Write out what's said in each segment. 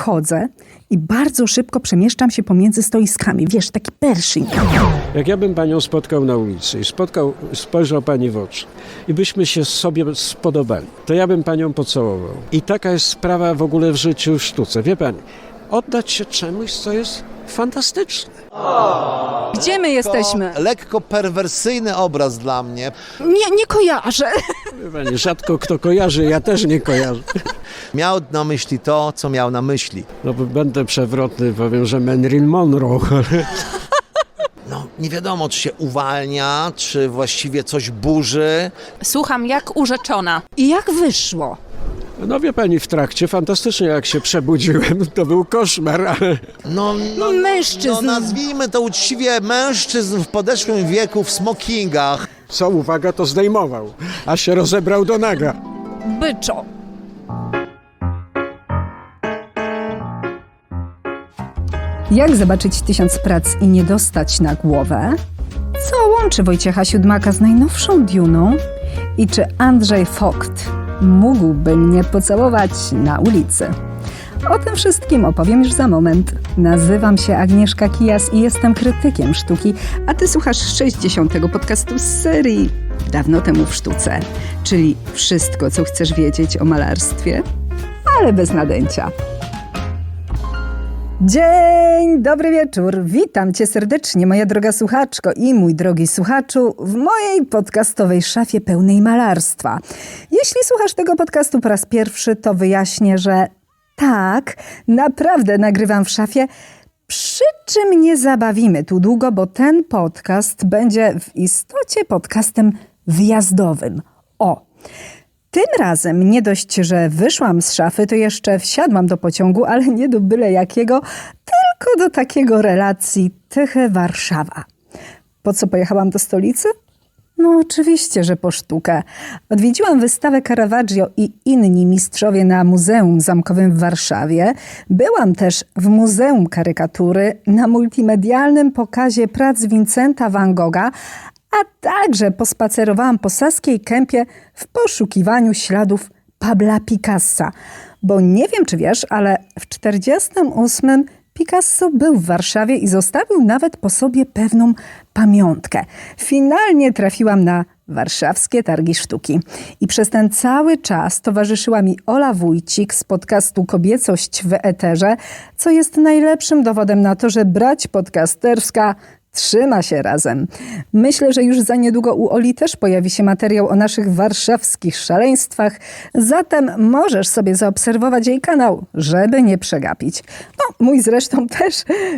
Wchodzę i bardzo szybko przemieszczam się pomiędzy stoiskami. Wiesz, taki Pershing. Jak ja bym panią spotkał na ulicy i spotkał, spojrzał pani w oczy i byśmy się sobie spodobali, to ja bym panią pocałował. I taka jest sprawa w ogóle w życiu w sztuce. Wie pani, oddać się czemuś, co jest fantastyczne. Gdzie my jesteśmy? Lekko perwersyjny obraz dla mnie. Nie, nie kojarzę. Pani, rzadko kto kojarzy, ja też nie kojarzę. Miał na myśli to, co miał na myśli. No bo będę przewrotny, powiem, że Marilyn Monroe, ale No, nie wiadomo, czy się uwalnia, czy właściwie coś burzy. Słucham jak urzeczona. I jak wyszło? No wie pani, w trakcie fantastycznie jak się przebudziłem, to był koszmar, ale No, no, Mężczyzn. No, nazwijmy to uczciwie mężczyzn w podeszłym wieku w smokingach. co uwaga, to zdejmował, a się rozebrał do naga. Byczo. Jak zobaczyć tysiąc prac i nie dostać na głowę? Co łączy Wojciecha Siódmaka z najnowszą Duną? I czy Andrzej Vogt mógłby mnie pocałować na ulicy? O tym wszystkim opowiem już za moment. Nazywam się Agnieszka Kijas i jestem krytykiem sztuki, a ty słuchasz 60. podcastu z serii Dawno temu w sztuce, czyli wszystko, co chcesz wiedzieć o malarstwie, ale bez nadęcia. Dzień dobry wieczór. Witam cię serdecznie, moja droga słuchaczko i mój drogi słuchaczu, w mojej podcastowej szafie pełnej malarstwa. Jeśli słuchasz tego podcastu po raz pierwszy, to wyjaśnię, że tak, naprawdę nagrywam w szafie. Przy czym nie zabawimy tu długo, bo ten podcast będzie w istocie podcastem wyjazdowym. O! Tym razem nie dość, że wyszłam z szafy, to jeszcze wsiadłam do pociągu, ale nie do byle jakiego, tylko do takiego relacji Tychy-Warszawa. Po co pojechałam do stolicy? No oczywiście, że po sztukę. Odwiedziłam wystawę Caravaggio i inni mistrzowie na Muzeum Zamkowym w Warszawie. Byłam też w Muzeum Karykatury na multimedialnym pokazie prac Vincenta van Gogha, a także pospacerowałam po Saskiej Kępie w poszukiwaniu śladów Pabla Picassa. Bo nie wiem, czy wiesz, ale w 48 Picasso był w Warszawie i zostawił nawet po sobie pewną pamiątkę. Finalnie trafiłam na warszawskie targi sztuki. I przez ten cały czas towarzyszyła mi Ola Wójcik z podcastu Kobiecość w Eterze, co jest najlepszym dowodem na to, że brać podcasterska trzyma się razem. Myślę, że już za niedługo u Oli też pojawi się materiał o naszych warszawskich szaleństwach, zatem możesz sobie zaobserwować jej kanał, żeby nie przegapić. No, mój zresztą też,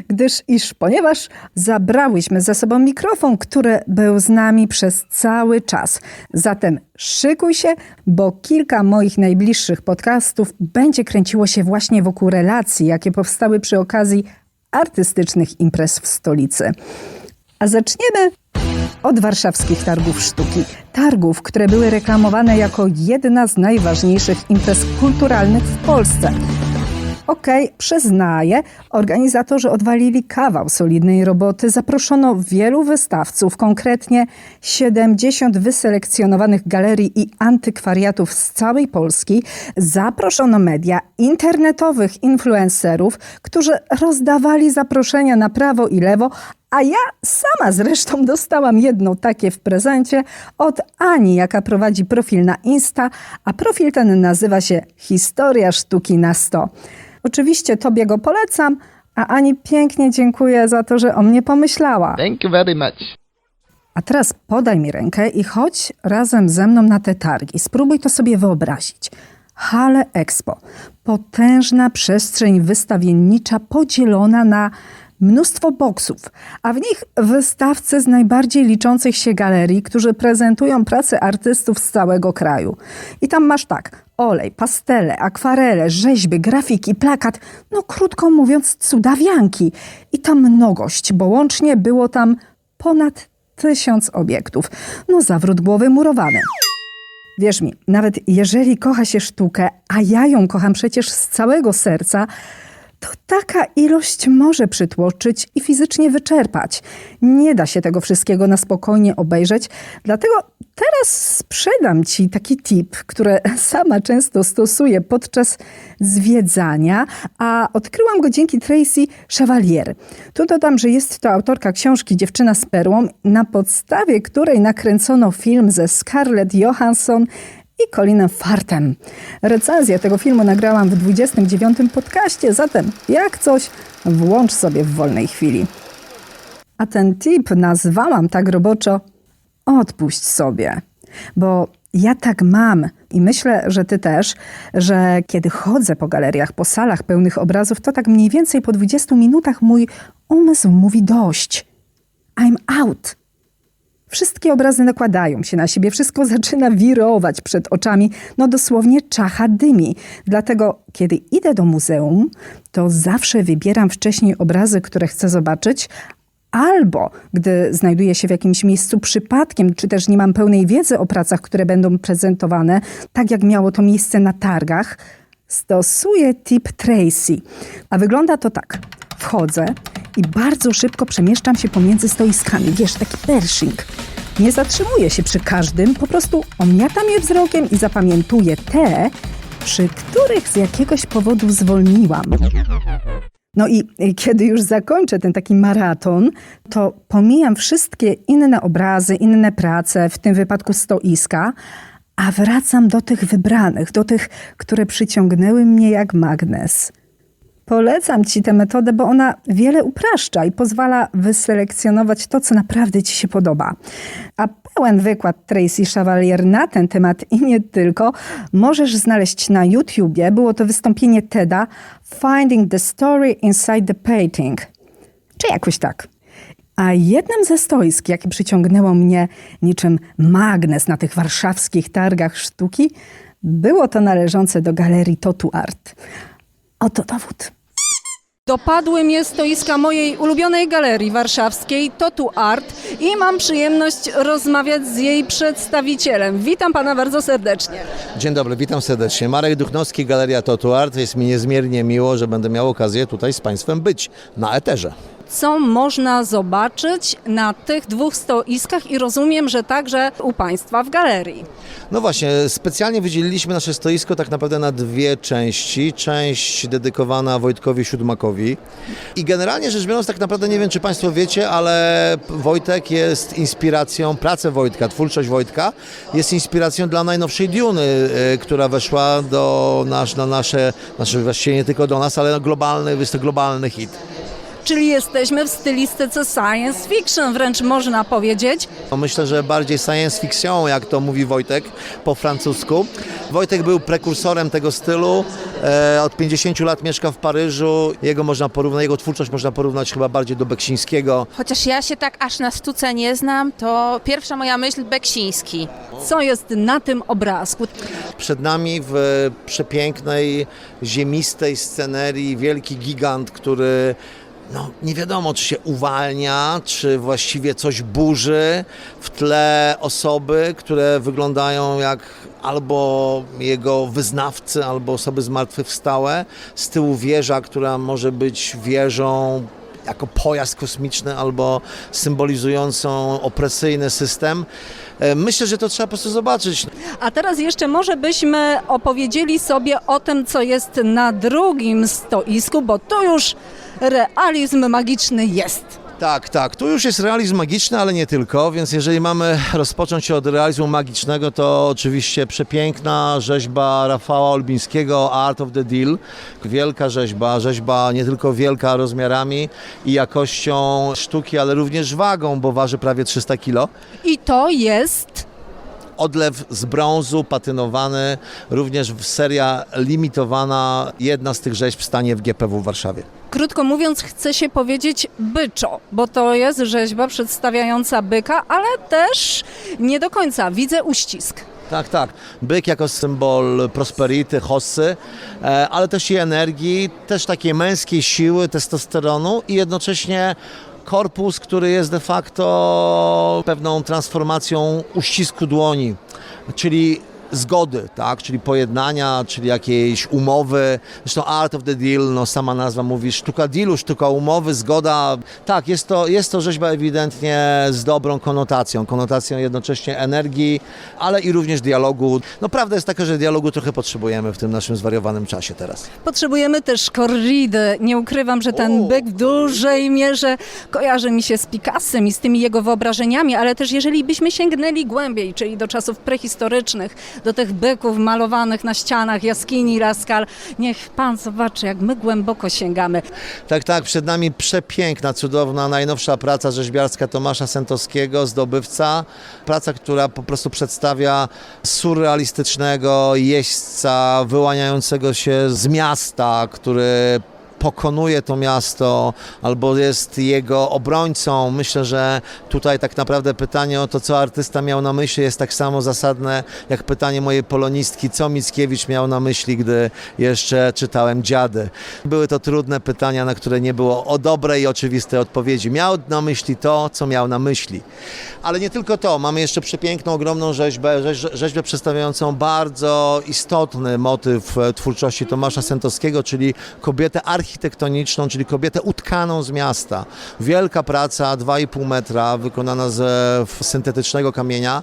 gdyż iż ponieważ zabrałyśmy ze sobą mikrofon, który był z nami przez cały czas. Zatem szykuj się, bo kilka moich najbliższych podcastów będzie kręciło się właśnie wokół relacji, jakie powstały przy okazji artystycznych imprez w stolicy. A zaczniemy od warszawskich targów sztuki. Targów, które były reklamowane jako jedna z najważniejszych imprez kulturalnych w Polsce. Okej, przyznaję, organizatorzy odwalili kawał solidnej roboty. Zaproszono wielu wystawców, konkretnie 70 wyselekcjonowanych galerii i antykwariatów z całej Polski. Zaproszono media, internetowych influencerów, którzy rozdawali zaproszenia na prawo i lewo, a ja sama zresztą dostałam jedno takie w prezencie od Ani, jaka prowadzi profil na Insta, a profil ten nazywa się Historia Sztuki na 100. Oczywiście Tobie go polecam, a Ani pięknie dziękuję za to, że o mnie pomyślała. Thank you very much. A teraz podaj mi rękę i chodź razem ze mną na te targi. Spróbuj to sobie wyobrazić. Hale Expo. Potężna przestrzeń wystawiennicza podzielona na mnóstwo boksów, a w nich wystawcy z najbardziej liczących się galerii, którzy prezentują prace artystów z całego kraju. I tam masz tak, olej, pastele, akwarele, rzeźby, grafiki, plakat, no krótko mówiąc cudawianki. I ta mnogość, bo łącznie było tam ponad tysiąc obiektów. No zawrót głowy murowany. Wierz mi, nawet jeżeli kocha się sztukę, a ja ją kocham przecież z całego serca, to taka ilość może przytłoczyć i fizycznie wyczerpać. Nie da się tego wszystkiego na spokojnie obejrzeć, dlatego teraz sprzedam Ci taki tip, który sama często stosuję podczas zwiedzania, a odkryłam go dzięki Tracy Chevalier. Tu dodam, że jest to autorka książki Dziewczyna z perłą, na podstawie której nakręcono film ze Scarlett Johansson i Colinem Fartem. Recenzję tego filmu nagrałam w 29. podcaście, zatem jak coś, włącz sobie w wolnej chwili. A ten tip nazwałam tak roboczo odpuść sobie. Bo ja tak mam i myślę, że ty też, że kiedy chodzę po galeriach, po salach pełnych obrazów, to tak mniej więcej po 20 minutach mój umysł mówi dość. I'm out. Wszystkie obrazy nakładają się na siebie, wszystko zaczyna wirować przed oczami, no dosłownie czacha dymi. Dlatego, kiedy idę do muzeum, to zawsze wybieram wcześniej obrazy, które chcę zobaczyć, albo gdy znajduję się w jakimś miejscu przypadkiem, czy też nie mam pełnej wiedzy o pracach, które będą prezentowane, tak jak miało to miejsce na targach, stosuję tip Tracy. A wygląda to tak. Wchodzę i bardzo szybko przemieszczam się pomiędzy stoiskami. Wiesz, taki pershing. Nie zatrzymuję się przy każdym, po prostu omiatam je wzrokiem i zapamiętuję te, przy których z jakiegoś powodu zwolniłam. No i y, kiedy już zakończę ten taki maraton, to pomijam wszystkie inne obrazy, inne prace, w tym wypadku stoiska, a wracam do tych wybranych, do tych, które przyciągnęły mnie jak magnes. Polecam Ci tę metodę, bo ona wiele upraszcza i pozwala wyselekcjonować to, co naprawdę Ci się podoba. A pełen wykład Tracy Chevalier na ten temat i nie tylko możesz znaleźć na YouTubie. Było to wystąpienie TEDa Finding the Story Inside the Painting. Czy jakoś tak. A jednym ze stoisk, jakie przyciągnęło mnie niczym magnes na tych warszawskich targach sztuki, było to należące do galerii Totu Art. Oto dowód. Dopadły mnie stoiska mojej ulubionej galerii warszawskiej, Totu Art i mam przyjemność rozmawiać z jej przedstawicielem. Witam pana bardzo serdecznie. Dzień dobry, witam serdecznie. Marek Duchnowski, Galeria Totu Art. Jest mi niezmiernie miło, że będę miał okazję tutaj z Państwem być na Eterze. Co można zobaczyć na tych dwóch stoiskach i rozumiem, że także u państwa w galerii. No właśnie, specjalnie wydzieliliśmy nasze stoisko tak naprawdę na dwie części. Część dedykowana Wojtkowi Siódmakowi. I generalnie rzecz biorąc, tak naprawdę nie wiem, czy Państwo wiecie, ale Wojtek jest inspiracją, prace Wojtka, twórczość Wojtka jest inspiracją dla najnowszej Duny, y, która weszła do nasz, na nasze, znaczy właściwie nie tylko do nas, ale globalny, jest to globalny hit. Czyli jesteśmy w stylistyce science fiction, wręcz można powiedzieć. No Myślę, że bardziej science fiction, jak to mówi Wojtek po francusku. Wojtek był prekursorem tego stylu. E, od 50 lat mieszka w Paryżu. Jego można porównać, jego twórczość można porównać chyba bardziej do Beksińskiego. Chociaż ja się tak aż na sztuce nie znam, to pierwsza moja myśl Beksiński. Co jest na tym obrazku? Przed nami w przepięknej, ziemistej scenerii wielki gigant, który no, nie wiadomo, czy się uwalnia, czy właściwie coś burzy. W tle osoby, które wyglądają jak albo jego wyznawcy, albo osoby zmartwychwstałe. Z tyłu wieża, która może być wieżą jako pojazd kosmiczny albo symbolizującą opresyjny system. E, Myślę, że to trzeba po prostu zobaczyć. A teraz jeszcze może byśmy opowiedzieli sobie o tym, co jest na drugim stoisku, bo to już realizm magiczny jest. Tak, tak. Tu już jest realizm magiczny, ale nie tylko, więc jeżeli mamy rozpocząć od realizmu magicznego, to oczywiście przepiękna rzeźba Rafała Olbińskiego Art of the Deal. Wielka rzeźba, rzeźba nie tylko wielka rozmiarami i jakością sztuki, ale również wagą, bo waży prawie 300 kg. I to jest Odlew z brązu, patynowany, również seria limitowana, jedna z tych rzeźb w stanie w GPW w Warszawie. Krótko mówiąc, chce się powiedzieć byczo, bo to jest rzeźba przedstawiająca byka, ale też nie do końca widzę uścisk. Tak, tak. Byk jako symbol prosperity, hossy, e, ale też i energii, też takiej męskiej siły, testosteronu i jednocześnie korpus, który jest de facto pewną transformacją uścisku dłoni, czyli zgody, tak? czyli pojednania, czyli jakiejś umowy. Zresztą Art of the Deal, no sama nazwa mówi, sztuka dealu, sztuka umowy, zgoda. Tak, jest to, jest to rzeźba ewidentnie z dobrą konotacją, konotacją jednocześnie energii, ale i również dialogu. No prawda jest taka, że dialogu trochę potrzebujemy w tym naszym zwariowanym czasie teraz. Potrzebujemy też korridy. Nie ukrywam, że ten O, byk w dużej mierze kojarzy mi się z Picassem i z tymi jego wyobrażeniami, ale też jeżeli byśmy sięgnęli głębiej, czyli do czasów prehistorycznych, do tych byków malowanych na ścianach jaskini Laskal, niech pan zobaczy, jak my głęboko sięgamy. Tak, tak, przed nami przepiękna, cudowna, najnowsza praca rzeźbiarska Tomasza Sentowskiego, zdobywca. Praca, która po prostu przedstawia surrealistycznego jeźdźca wyłaniającego się z miasta, który pokonuje to miasto albo jest jego obrońcą. Myślę, że tutaj tak naprawdę pytanie o to, co artysta miał na myśli, jest tak samo zasadne jak pytanie mojej polonistki, co Mickiewicz miał na myśli, gdy jeszcze czytałem Dziady. Były to trudne pytania, na które nie było o dobrej i oczywistej odpowiedzi. Miał na myśli to, co miał na myśli. Ale nie tylko to, mamy jeszcze przepiękną, ogromną rzeźbę, rzeź, rzeźbę przedstawiającą bardzo istotny motyw e, twórczości Tomasza Sentowskiego, czyli kobietę architektoniczną, czyli kobietę utkaną z miasta. Wielka praca, 2,5 metra, wykonana ze syntetycznego kamienia.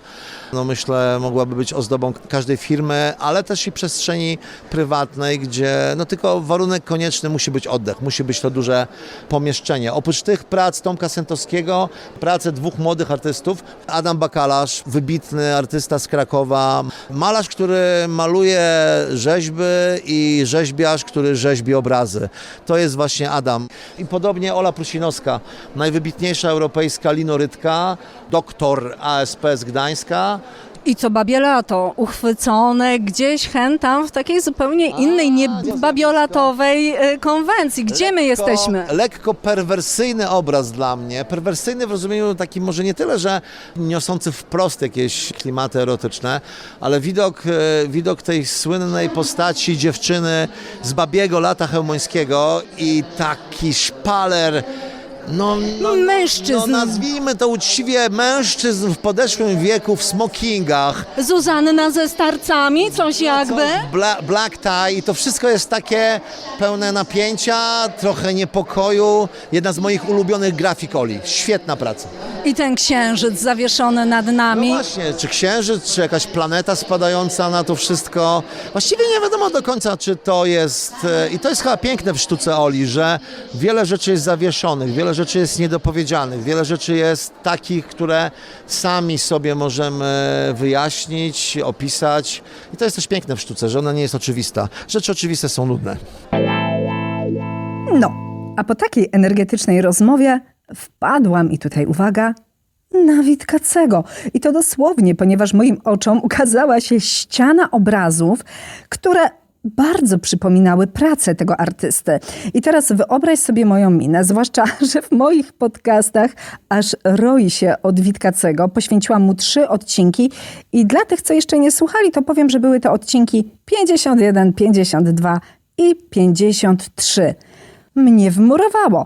No myślę, mogłaby być ozdobą każdej firmy, ale też i przestrzeni prywatnej, gdzie no tylko warunek konieczny musi być oddech, musi być to duże pomieszczenie. Oprócz tych prac Tomka Sentowskiego, prace dwóch młodych artystów, Adam Bakalarz, wybitny artysta z Krakowa, malarz, który maluje rzeźby i rzeźbiarz, który rzeźbi obrazy. To jest właśnie Adam. I podobnie Ola Prusinowska, najwybitniejsza europejska linorytka, doktor ASP z Gdańska, I co babiolato, uchwycone gdzieś hen tam w takiej zupełnie innej, nie babiolatowej e, konwencji. Gdzie my lekko- jesteśmy? Lekko perwersyjny obraz dla mnie. Perwersyjny w rozumieniu takim może nie tyle, że niosący wprost jakieś klimaty erotyczne, ale widok, e, widok tej słynnej postaci dziewczyny z babiego lata hełmońskiego i taki szpaler no, no, Mężczyzn. No, nazwijmy to uczciwie mężczyzn w podeszłym wieku w smokingach. Zuzanna ze starcami, coś jakby? Coś Bla, black tie i to wszystko jest takie pełne napięcia, trochę niepokoju. Jedna z moich ulubionych grafikoli. Świetna praca. I ten księżyc zawieszony nad No nami. właśnie, czy księżyc, czy jakaś planeta spadająca na to wszystko. Właściwie nie wiadomo do końca, czy to jest... e, I to jest chyba piękne w sztuce Oli, że wiele rzeczy jest zawieszonych, wiele rzeczy jest niedopowiedzianych, wiele rzeczy jest takich, które sami sobie możemy wyjaśnić, opisać. I to jest też piękne w sztuce, że ona nie jest oczywista. Rzeczy oczywiste są nudne. No, a po takiej energetycznej rozmowie wpadłam, i tutaj uwaga, na Witkacego. I to dosłownie, ponieważ moim oczom ukazała się ściana obrazów, które bardzo przypominały pracę tego artysty. I teraz wyobraź sobie moją minę, zwłaszcza, że w moich podcastach aż roi się od Witkacego. Poświęciłam mu trzy odcinki i dla tych, co jeszcze nie słuchali, to powiem, że były to odcinki 51, 52 i 53 mnie wmurowało.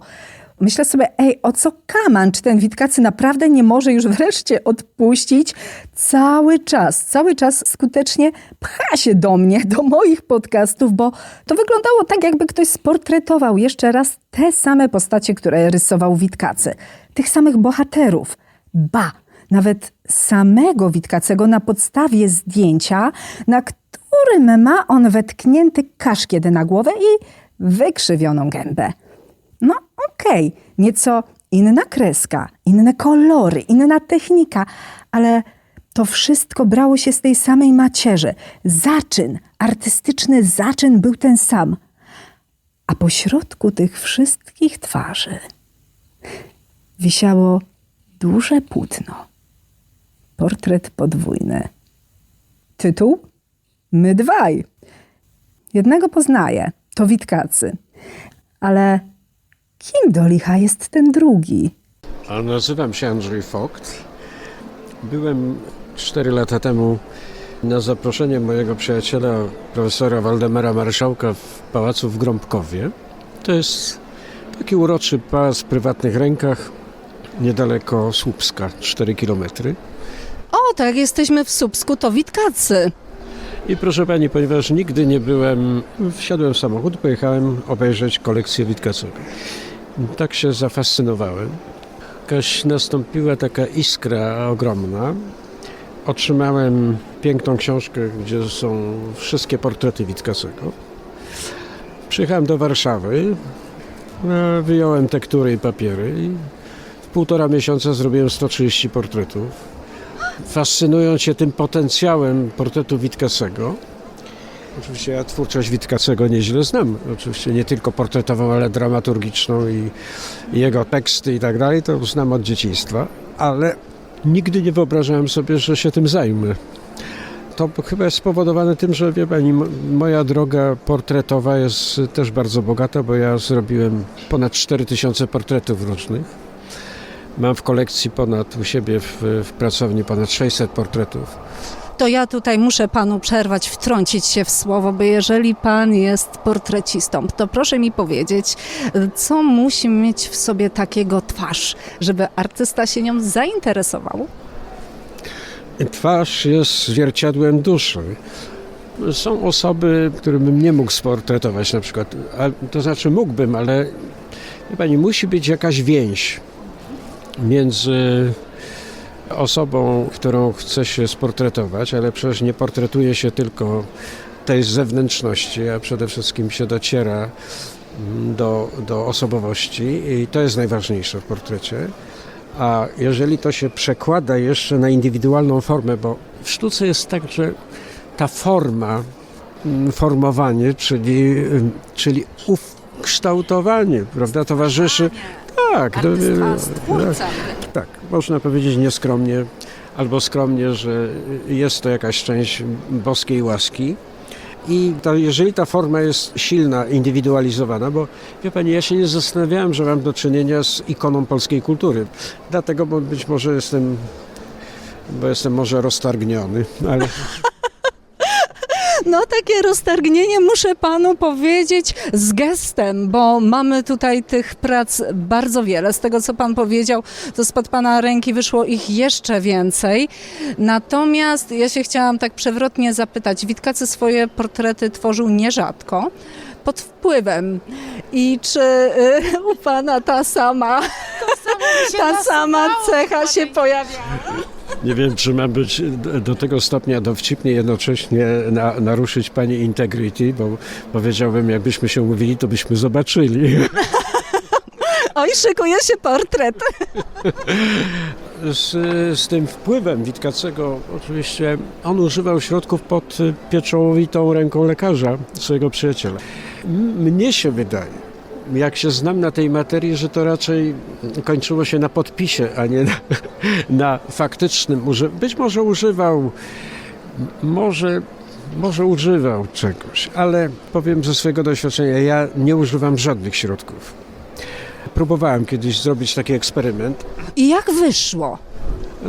Myślę sobie, ej, o co kaman? Czy ten Witkacy naprawdę nie może już wreszcie odpuścić? Cały czas, cały czas skutecznie pcha się do mnie, do moich podcastów, bo to wyglądało tak, jakby ktoś sportretował jeszcze raz te same postacie, które rysował Witkacy. Tych samych bohaterów. Ba, nawet samego Witkacego na podstawie zdjęcia, na którym ma on wetknięty kaszkiet na głowę i wykrzywioną gębę. No okej, nieco inna kreska, inne kolory, inna technika, ale to wszystko brało się z tej samej macierzy. Zaczyn, artystyczny zaczyn był ten sam. A po środku tych wszystkich twarzy wisiało duże płótno. Portret podwójny. Tytuł? My dwaj. Jednego poznaję, to Witkacy. Ale kim do licha jest ten drugi? A nazywam się Andrzej Vogt. Byłem 4 lata temu na zaproszenie mojego przyjaciela, profesora Waldemara Marszałka w pałacu w Grąbkowie. To jest taki uroczy pałac w prywatnych rękach, niedaleko Słupska, 4 kilometry. O, tak, jesteśmy w Słupsku, to Witkacy. I proszę pani, ponieważ nigdy nie byłem, wsiadłem w samochód, pojechałem obejrzeć kolekcję Witkacego. Tak się zafascynowałem. Jakaś nastąpiła taka iskra ogromna. Otrzymałem piękną książkę, gdzie są wszystkie portrety Witkacego. Przyjechałem do Warszawy, e, wyjąłem tektury i papiery i w półtora miesiąca zrobiłem 130 portretów. Fascynując się tym potencjałem portretu Witkacego, Oczywiście ja twórczość Witkacego nieźle znam. Oczywiście nie tylko portretową, ale dramaturgiczną i, i jego teksty i tak dalej, to znam od dzieciństwa, ale nigdy nie wyobrażałem sobie, że się tym zajmę. To chyba jest spowodowane tym, że wie pani, moja droga portretowa jest też bardzo bogata, bo ja zrobiłem ponad 4000 portretów różnych. Mam w kolekcji ponad u siebie w, w pracowni ponad 600 portretów. To ja tutaj muszę panu przerwać, wtrącić się w słowo, bo jeżeli pan jest portrecistą, to proszę mi powiedzieć, co musi mieć w sobie takiego twarz, żeby artysta się nią zainteresował? Twarz jest zwierciadłem duszy. Są osoby, którym bym nie mógł sportretować na przykład. A, to znaczy mógłbym, ale wie pani, musi być jakaś więź między osobą, którą chce się sportretować, ale przecież nie portretuje się tylko tej zewnętrzności, a przede wszystkim się dociera mm, do, do osobowości i to jest najważniejsze w portrecie. A jeżeli to się przekłada jeszcze na indywidualną formę, bo w sztuce jest tak, że ta forma, mm, formowanie, czyli, ym, czyli ukształtowanie, prawda, towarzyszy. Tak, to- tak, tak, można powiedzieć nieskromnie albo skromnie, że jest to jakaś część boskiej łaski. I to, jeżeli ta forma jest silna, indywidualizowana, bo wie Pani, ja się nie zastanawiałem, że mam do czynienia z ikoną polskiej kultury. Dlatego, bo być może jestem, bo jestem może roztargniony, ale No takie roztargnienie muszę panu powiedzieć z gestem, bo mamy tutaj tych prac bardzo wiele. Z tego co pan powiedział, to spod pana ręki wyszło ich jeszcze więcej. Natomiast ja się chciałam tak przewrotnie zapytać. Witkacy swoje portrety tworzył nierzadko. Pod wpływem. I czy y, u pana ta sama, ta sama cecha się pojawiała? Nie wiem, czy mam być do- tego stopnia dowcipnie, jednocześnie na, naruszyć Pani integrity, bo powiedziałbym, jakbyśmy się umówili, to byśmy zobaczyli. Oj, szykuje się portret. z, z tym wpływem Witkacego, oczywiście on używał środków pod pieczołowitą ręką lekarza, swojego przyjaciela. Mnie się wydaje, jak się znam na tej materii, że to raczej kończyło się na podpisie, a nie na, na faktycznym używaniu. Być może używał, może, może używał czegoś, ale powiem ze swojego doświadczenia, ja nie używam żadnych środków. Próbowałem kiedyś zrobić taki eksperyment, I jak wyszło?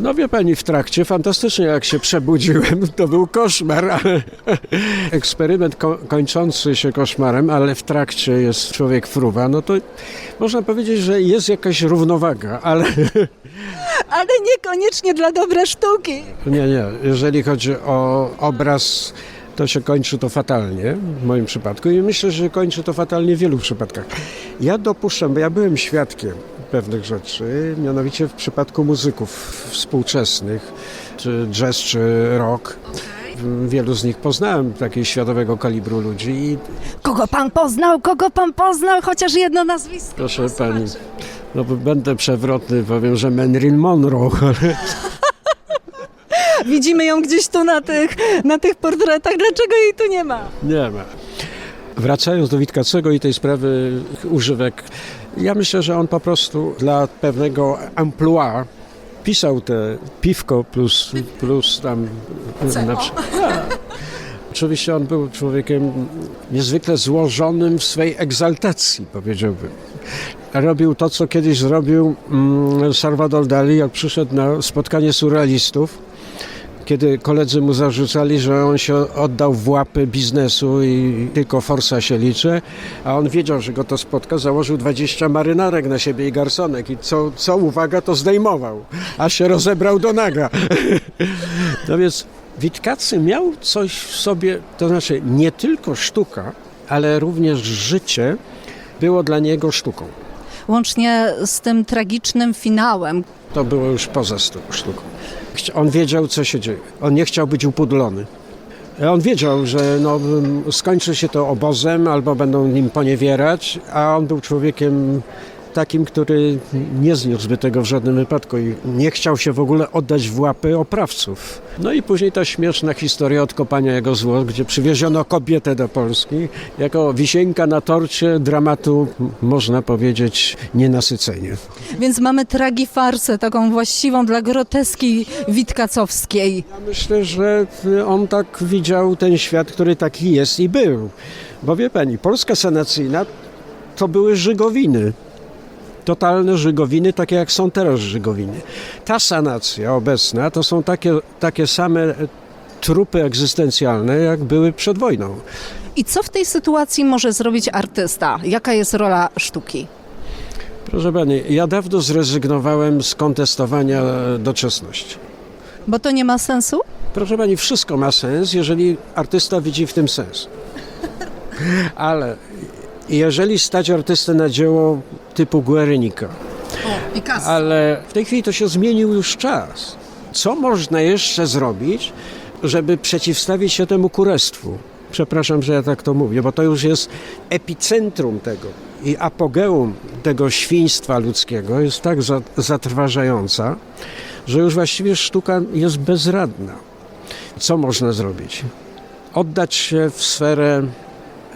No wie pani, w trakcie fantastycznie jak się przebudziłem, to był koszmar, ale eksperyment ko- kończący się koszmarem, ale w trakcie jest człowiek fruwa, no to można powiedzieć, że jest jakaś równowaga, ale Ale niekoniecznie dla dobrej sztuki. nie, nie, jeżeli chodzi o obraz, to się kończy to fatalnie w moim przypadku i myślę, że kończy to fatalnie w wielu przypadkach. Ja dopuszczam, bo ja byłem świadkiem pewnych rzeczy, mianowicie w przypadku muzyków współczesnych, czy jazz, czy rock. Wielu z nich poznałem, takiego światowego kalibru ludzi Kogo pan poznał? Kogo pan poznał? Chociaż jedno nazwisko. proszę pani, no będę przewrotny, powiem, że Marilyn Monroe, ale Widzimy ją gdzieś tu na tych, na tych portretach. Dlaczego jej tu nie ma? Nie ma. Wracając do Witkacego i tej sprawy używek, ja myślę, że on po prostu dla pewnego amplua pisał te piwko plus, plus tam... Na, przy- Tak. Oczywiście on był człowiekiem niezwykle złożonym w swej egzaltacji, powiedziałbym. Robił to, co kiedyś zrobił mm, Salvador Dali, jak przyszedł na spotkanie surrealistów kiedy koledzy mu zarzucali, że on się oddał w łapy biznesu i tylko forsa się liczy, a on wiedział, że go to spotka, założył 20 marynarek na siebie i garsonek i co, co uwaga, to zdejmował, a się rozebrał do naga. No więc Witkacy miał coś w sobie, to znaczy nie tylko sztuka, ale również życie było dla niego sztuką. Łącznie z tym tragicznym finałem. To było już poza sztuką. On wiedział, co się dzieje. On nie chciał być upudlony. On wiedział, że no, skończy się to obozem albo będą nim poniewierać, a on był człowiekiem takim, który nie zniósłby tego w żadnym wypadku i nie chciał się w ogóle oddać w łapy oprawców. No i później ta śmieszna historia odkopania jego zwłok, gdzie przywieziono kobietę do Polski jako wisienka na torcie dramatu, można powiedzieć, nienasycenie. Więc mamy tragifarsę, taką właściwą dla groteski witkacowskiej. Ja myślę, że on tak widział ten świat, który taki jest i był. Bo wie pani, Polska sanacyjna to były żygowiny. Totalne żygowiny, takie jak są teraz żygowiny. Ta sanacja obecna to są takie, takie same trupy egzystencjalne, jak były przed wojną. I co w tej sytuacji może zrobić artysta? Jaka jest rola sztuki? Proszę pani, ja dawno zrezygnowałem z kontestowania doczesności. Bo to nie ma sensu? Proszę pani, wszystko ma sens, jeżeli artysta widzi w tym sens. Ale jeżeli stać artystę na dzieło typu Guernica, Picasso. ale w tej chwili to się zmienił już czas. Co można jeszcze zrobić, żeby przeciwstawić się temu kurestwu? Przepraszam, że ja tak to mówię, bo to już jest epicentrum tego i apogeum tego świństwa ludzkiego jest tak za- zatrważająca, że już właściwie sztuka jest bezradna. Co można zrobić? Oddać się w sferę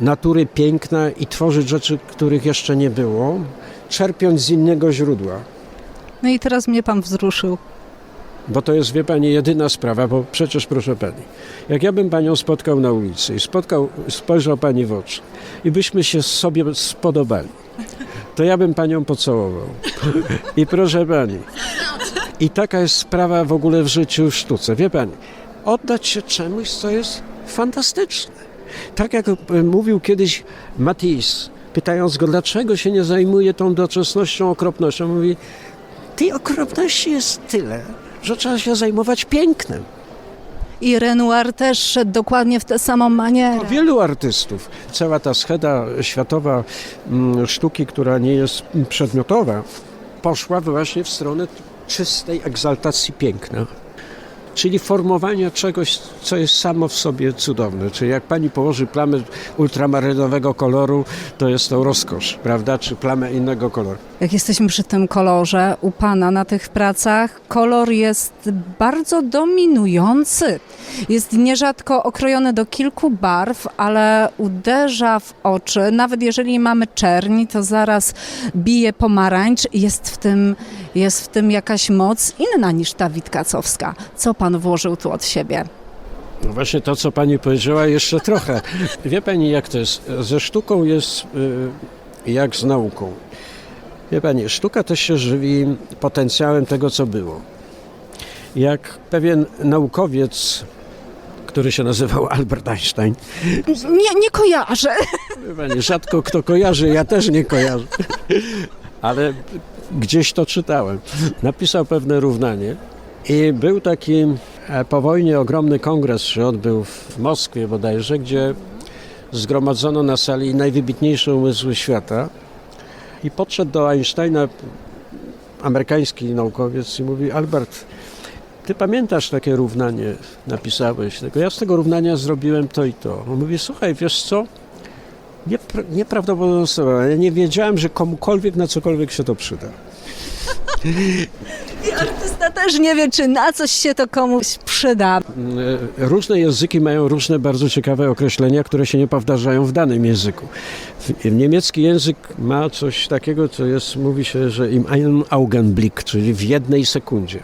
natury piękna i tworzyć rzeczy, których jeszcze nie było, czerpiąc z innego źródła. No i teraz mnie pan wzruszył. Bo to jest, wie pani, jedyna sprawa, bo przecież proszę pani, jak ja bym panią spotkał na ulicy i spotkał, spojrzał pani w oczy i byśmy się sobie spodobali, to ja bym panią pocałował. I proszę pani, i taka jest sprawa w ogóle w życiu, w sztuce. Wie pani, oddać się czemuś, co jest fantastyczne. Tak jak e, mówił kiedyś Matisse, pytając go, dlaczego się nie zajmuje tą doczesnością, okropnością, mówi, tej okropności jest tyle, że trzeba się zajmować pięknem. I Renoir też szedł dokładnie w tę samą manierę. Wielu artystów, cała ta scheda światowa mm, sztuki, która nie jest przedmiotowa, poszła właśnie w stronę czystej egzaltacji piękna. Czyli formowania czegoś, co jest samo w sobie cudowne. Czyli jak pani położy plamę ultramarynowego koloru, to jest to rozkosz, prawda? Czy plamę innego koloru. Jak jesteśmy przy tym kolorze, u Pana na tych pracach, kolor jest bardzo dominujący. Jest nierzadko okrojony do kilku barw, ale uderza w oczy. Nawet jeżeli mamy czerń, to zaraz bije pomarańcz. Jest w tym, jest w tym jakaś moc inna niż ta witkacowska. Co Pan włożył tu od siebie? No właśnie to, co pani powiedziała, jeszcze trochę. Wie pani, jak to jest? Ze sztuką jest y, jak z nauką. Wie pani, sztuka też się żywi potencjałem tego, co było. Jak pewien naukowiec, który się nazywał Albert Einstein, Nie, nie kojarzę. wie pani, rzadko kto kojarzy, ja też nie kojarzę, ale gdzieś to czytałem. Napisał pewne równanie i był taki e, po wojnie ogromny kongres się odbył w Moskwie bodajże, gdzie zgromadzono na sali najwybitniejsze umysły świata i podszedł do Einsteina amerykański naukowiec i mówi Albert, ty pamiętasz takie równanie, napisałeś, tylko ja z tego równania zrobiłem to i to. On mówi, słuchaj, wiesz co, Niepra- nieprawdopodobna sprawa. Ja nie wiedziałem, że komukolwiek na cokolwiek się to przyda. I artysta też nie wie, czy na coś się to komuś przyda. Różne języki mają różne bardzo ciekawe określenia, które się nie powtarzają w danym języku. Niemiecki język ma coś takiego, co jest, mówi się, że im einen Augenblick, czyli w jednej sekundzie.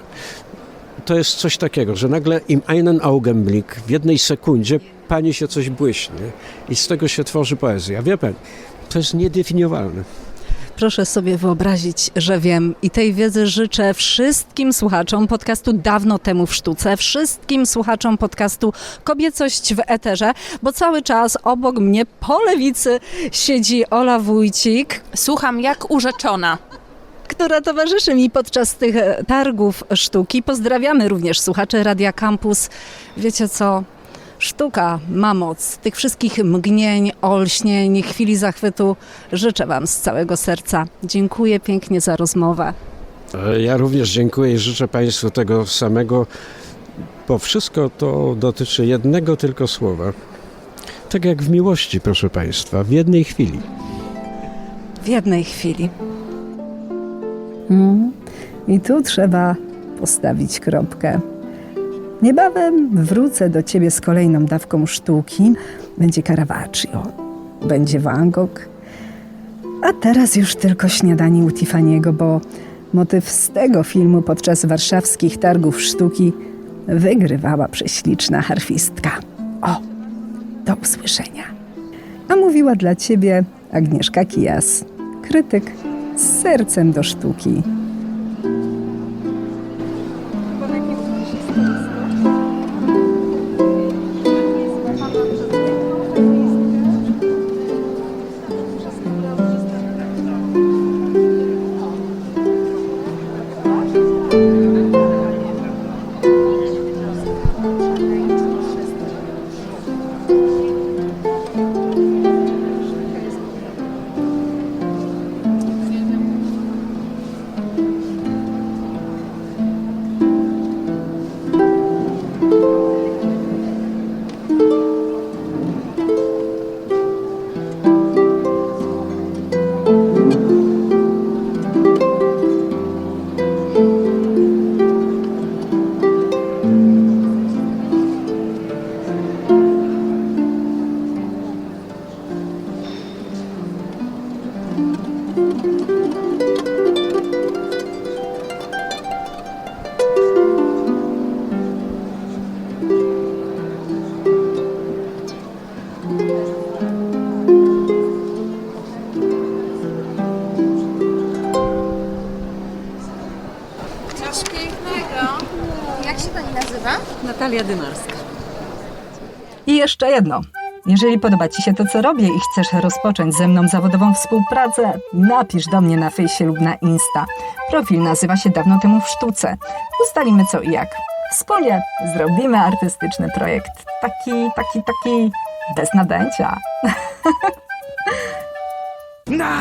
To jest coś takiego, że nagle im einen Augenblick, w jednej sekundzie pani się coś błyśnie i z tego się tworzy poezja. Wie pan, to jest niedefiniowalne. Proszę sobie wyobrazić, że wiem i tej wiedzy życzę wszystkim słuchaczom podcastu Dawno temu w sztuce, wszystkim słuchaczom podcastu Kobiecość w Eterze, bo cały czas obok mnie po lewicy siedzi Ola Wójcik, Słucham jak urzeczona. która towarzyszy mi podczas tych e, targów sztuki. Pozdrawiamy również słuchaczy Radia Campus. Wiecie co? Sztuka ma moc. Tych wszystkich mgnień, olśnień, chwili zachwytu życzę Wam z całego serca. Dziękuję pięknie za rozmowę. E, Ja również dziękuję i życzę Państwu tego samego, bo wszystko to dotyczy jednego tylko słowa. Tak jak w miłości, proszę Państwa, w jednej chwili. W jednej chwili. Mm. I tu trzeba postawić kropkę. Niebawem wrócę do ciebie z kolejną dawką sztuki. Będzie Caravaggio, będzie Van Gogh. A teraz już tylko śniadanie u Tiffany'ego, bo motyw z tego filmu podczas warszawskich targów sztuki wygrywała prześliczna harfistka. O, do usłyszenia. A mówiła dla ciebie Agnieszka Kijas, krytyk z sercem do sztuki. Natalia Dymarska. I jeszcze jedno. Jeżeli podoba Ci się to, co robię i chcesz rozpocząć ze mną zawodową współpracę, napisz do mnie na fejsie lub na Insta. Profil nazywa się Dawno temu w sztuce. Ustalimy co i jak. Wspólnie zrobimy artystyczny projekt. Taki, taki, taki bez nadęcia. Na!